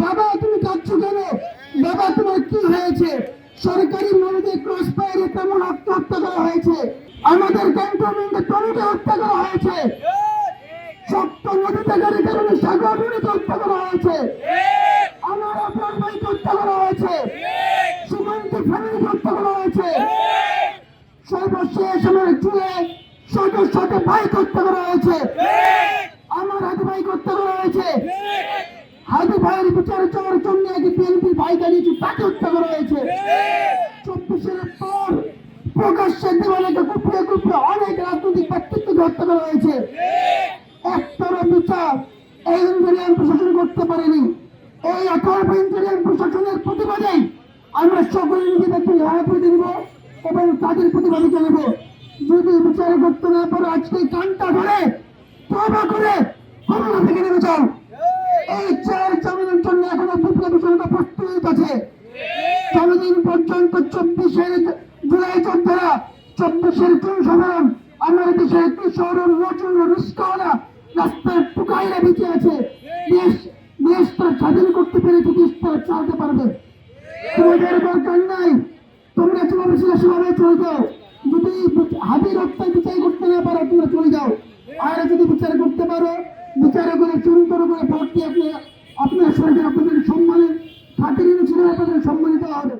বাবা, তুমি কাঁদছো কেন? বাবা, তোমার কি হয়েছে? সরকারি নদীতে ক্রস ফায়ারে তেমন আত্মহত্যা করা হয়েছে? আমাদের ক্যান্টনমেন্টে টনিতে হত্যা করা হয়েছে। সপ্ত নদীতে গাড়ি কারণে সাগর নদীতে হত্যা করা হয়েছে। আমার আপনার ভাইকে ফ্যামিলিকে হত্যা করা হয়েছে। সর্বশেষ আমার চুয়ে শত শত ভাইকে হত্যা করা হয়েছে। আমার হাতে ভাইকে হত্যা করা হয়েছে। হাজি ভাইয়ের বিচারে চাওয়ার জন্য আগে বিএনপি ভাই দাঁড়িয়েছে তাকে হত্যা করা হয়েছে। চব্বিশের পর প্রকাশ্যে দেওয়ালেকে কুপিয়ে কুপিয়ে অনেক রাজনৈতিক ব্যক্তিত্বকে হত্যা করা হয়েছে। একতর বিচার এই ইঞ্জিনিয়ার প্রশাসন করতে পারেনি। এই অথর্ব ইঞ্জিনিয়ার প্রশাসনের প্রতিবাদে আমরা সকলে নিজেদেরকে করে দিব এবং তাদের প্রতিবাদে চলব যদি বিচার করতে না পারে, আজকে কানটা ধরে, তবা করে পর্যন্ত চব্বিশের জুলাই যোদ্ধারা চব্বিশের জনসাধারণ আমার দেশের কৃষক নতুন রিস্কওয়ালা রাস্তায় টুকাইরা বেঁচে আছে। দেশ দেশ তার স্বাধীন করতে পেরেছে, দেশ তারা চালাতে পারবে। তোমাদের দরকার নাই। তোমরা যেভাবে ছিল সেভাবে চলে যাও। যদি হাতির হত্যায় বিচার করতে না পারো, তোমরা চলে যাও। আর যদি বিচার করতে পারো, বিচার করে চুরিতর করে ভোট দিয়ে আপনি আপনার সরকার আপনাদের সম্মানের খাতির ছিল আপনাদের সম্মানিত হবে।